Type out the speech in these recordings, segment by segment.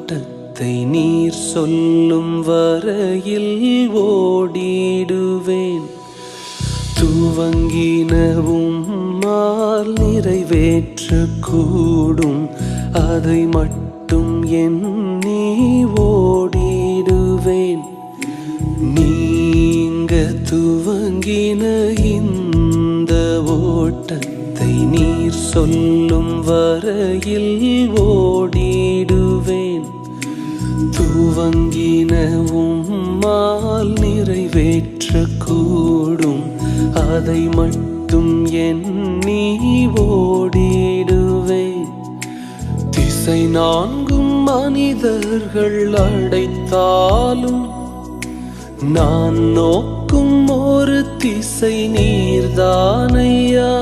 ஓட்டத்தை நீர் சொல்லும் வரையில் ஓடிடுவேன். துவங்கினவும் மால் நிறைவேற்ற கூடும் அதை மட்டும் எண்ணி ஓடிடுவேன். நீங்க துவங்கின இந்த ஓட்டத்தை நீர் சொல்லும் வரையில் ஓடி துவங்கினவும் மால் நிறைவேற்ற கூடும் அதை மட்டும் எண்ணி ஓடிடுவேன் திசை நான்கும் மனிதர்கள் அடைத்தாலும் நான் நோக்கும் ஒரு திசை நீர்தானையா?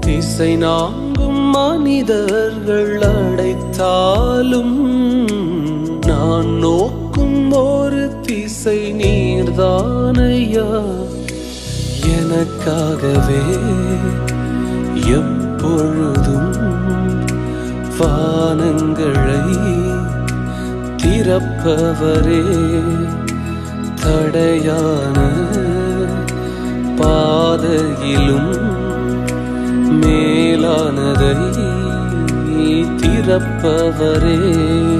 திசை நான்கும் மனிதர்கள் அடைத்தாலும் நான் நோக்கும் ஒரு திசை நீர்தானையா? எனக்காகவே எப்பொழுதும் வானங்களை திறப்பவரே தடையான பாதையிலும் மேலானதை திறப்பவரே.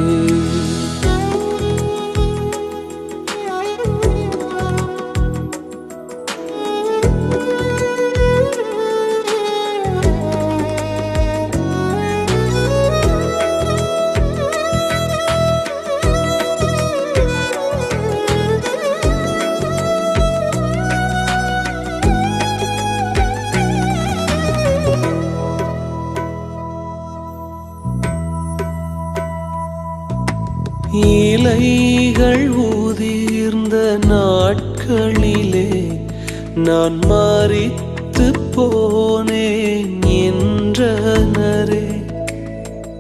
இலைகள் ஊதிர்ந்த நாட்களிலே நான் மறித்து போனேன் என்றனரே.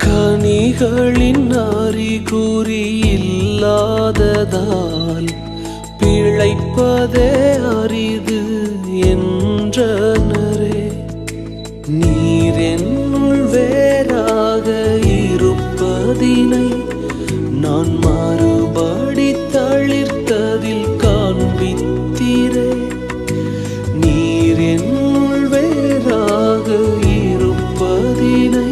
கனிகளின் அறிகுறி இல்லாததால் பிழைப்பதே அரிது என்றனரே. நீர் வேறாக இருப்பதினை நான் மாறுபாடி தளிர்த்ததில் காண்பித்தீரே நீர் என்னுள் வேறாக இருப்பதினை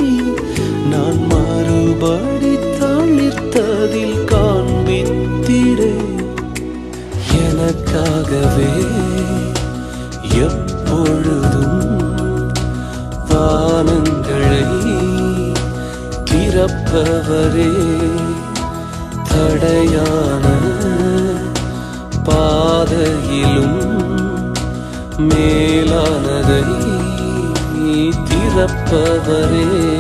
நான் மாறுபாடி தளிர்த்ததில் காண்பித்தீரே எனக்காகவே எப்பொழுதும் வானங்களை திறப்பவரே. தடையான பாதையிலும் மேலானதை திறப்பவரே.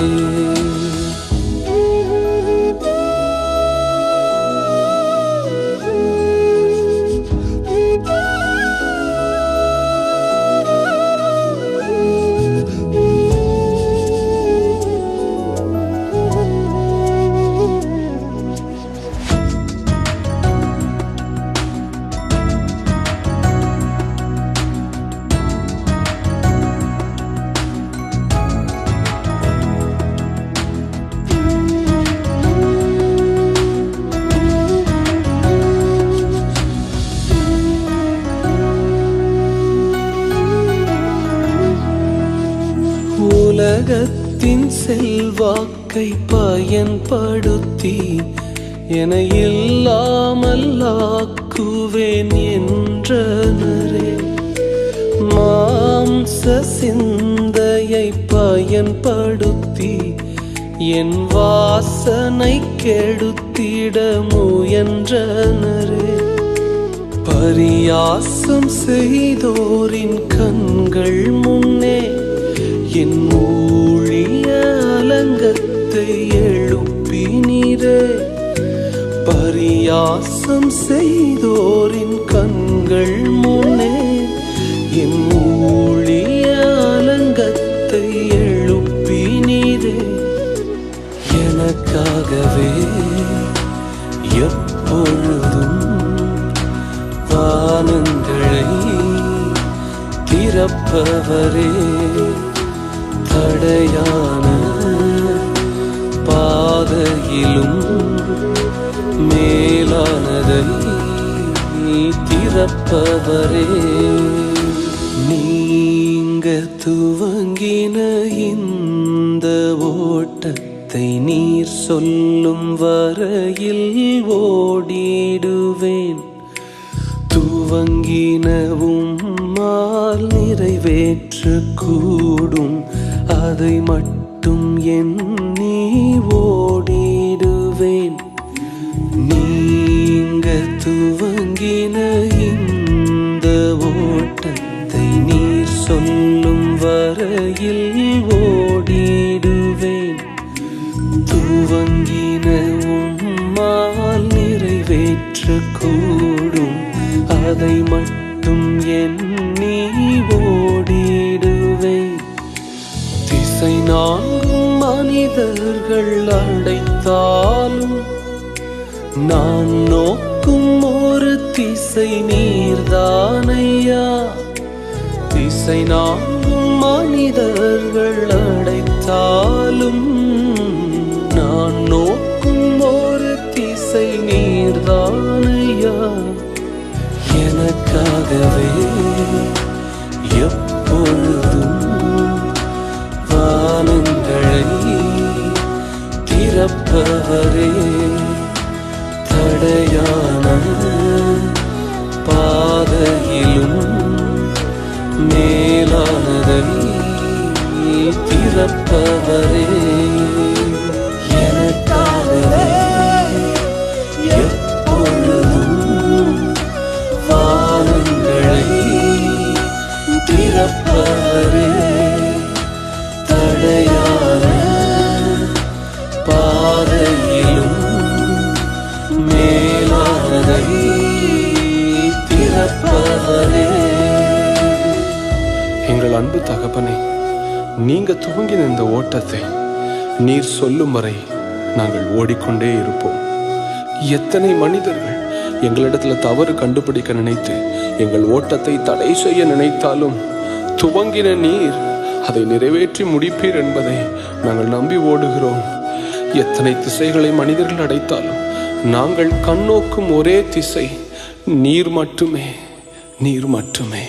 உலகத்தின் செல்வாக்கை பயன்படுத்தி என இல்லாமல் ஆக்குவேன் என்றனரே. மாம்ச சிந்தையை பயன்படுத்தி என் வாசனை கெடுத்திட முயன்றனரே. பரியாசம் செய்தோரின் கண்கள் முன்னே என் எழுப்பினீரே. பரியாசம் செய்தோரின் கண்கள் முன்னே என் ஊழிய அலங்கத்தை எழுப்பினீரே. எனக்காகவே எப்பொழுதும் வானங்களை திறப்பவரே. திறப்பவரே நீங்க துவங்கின இந்த ஓட்டத்தை நீர் சொல்லும் வரையில் ஓடிடுவேன். துவங்கினவும்மால் நிறைவேற்ற கூடும் அதை மட்டும் என் நீ ஓடி நிறைவேற்ற கூடும் அதை மட்டும் எண்ணி ஓடிடுவேன் திசை நான்கும் மனிதர்கள் அடைத்தாலும் நான் நோக்கும் ஒரு திசை நீர்தானையா? திசை நான்கும் மனிதர்கள் அடைத்தாலும் நான் நோக்கும் ஒரு திசை நீர்தான். திறப்பவரே தடையான பாதையிலும் மேலானதை திறப்பவரே. எங்கள் அன்பு தகப்பனே நீங்க துவங்கின இந்த ஓட்டத்தை நீர் சொல்லும் வரை நாங்கள் ஓடிக்கொண்டே இருப்போம். எத்தனை மனிதர்கள் எங்களிடத்துல தவறு கண்டுபிடிக்க நினைத்து எங்கள் ஓட்டத்தை தடை செய்ய நினைத்தாலும் துவங்கின நீர் அதை நிறைவேற்றி முடிப்பீர் என்பதை நாங்கள் நம்பி ஓடுகிறோம். எத்தனை திசைகளை மனிதர்கள் அடைத்தாலும் நாங்கள் கண்ணோக்கும் ஒரே திசை நீர் மட்டுமே நீர் மட்டுமே.